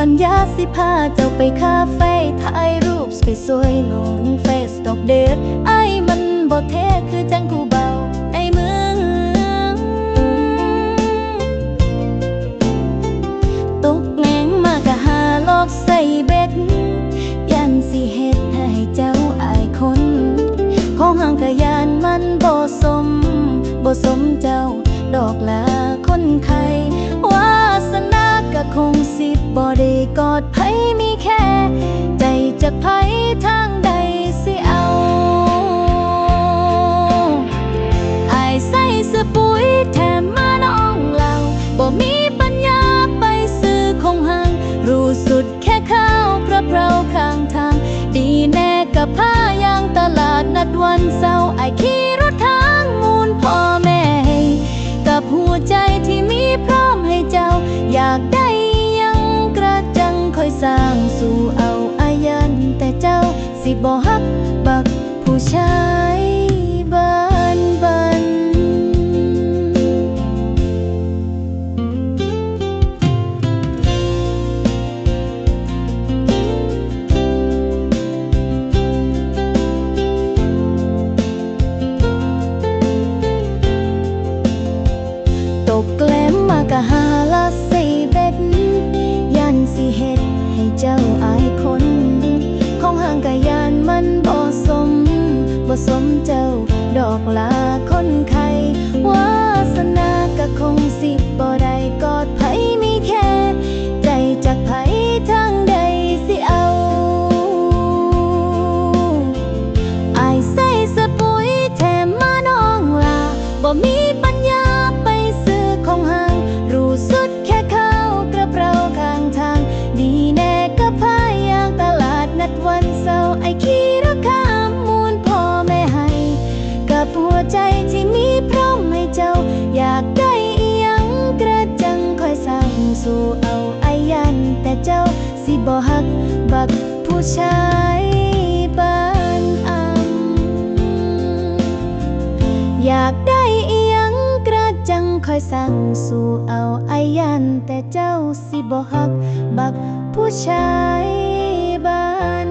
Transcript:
พาเจ้าไปคาเฟ่ถ่ายรูปสวยๆลงเฟซตอกเดทไอ้มันบ่เท่คือจังกูเบาไอ้มืองตกแงงมากะหาลอกใส่เบ็ดยันสิเฮ็ดให้เจ้าอายคน ของห่างกะยานมันบ่สมบ่สม กอดไผมีแค่ ใจจากไผทางใดสิเอาอายใส่เสื้อปุ๋ยแถมมาน้องเราบ่มีปัญญาไปซื้อของห่างรู้สุดแค่ข้าวพระเพราข้างทาง ดีแน่กับผ้ายางตลาดนัดวันเสาร์ไอายขี่รถทางมูลพ่อแม่ให้กับหัวใจที่มีพร้อมให้เจ้าอยากได้ บั สมเจ้า ดอกลาคนค่ะ ที่มีพร้อมให้เจ้า อยากได้อีหยังกระจังคอยสั่งสู่เอาอายัน แต่เจ้าสิบ่ฮักบักผู้ชายบ้านอำอยากได้อีหยังกระจังคอยสั่งสู่เอาอายัน แต่เจ้าสิบ่ฮักบักผู้ชายบ้าน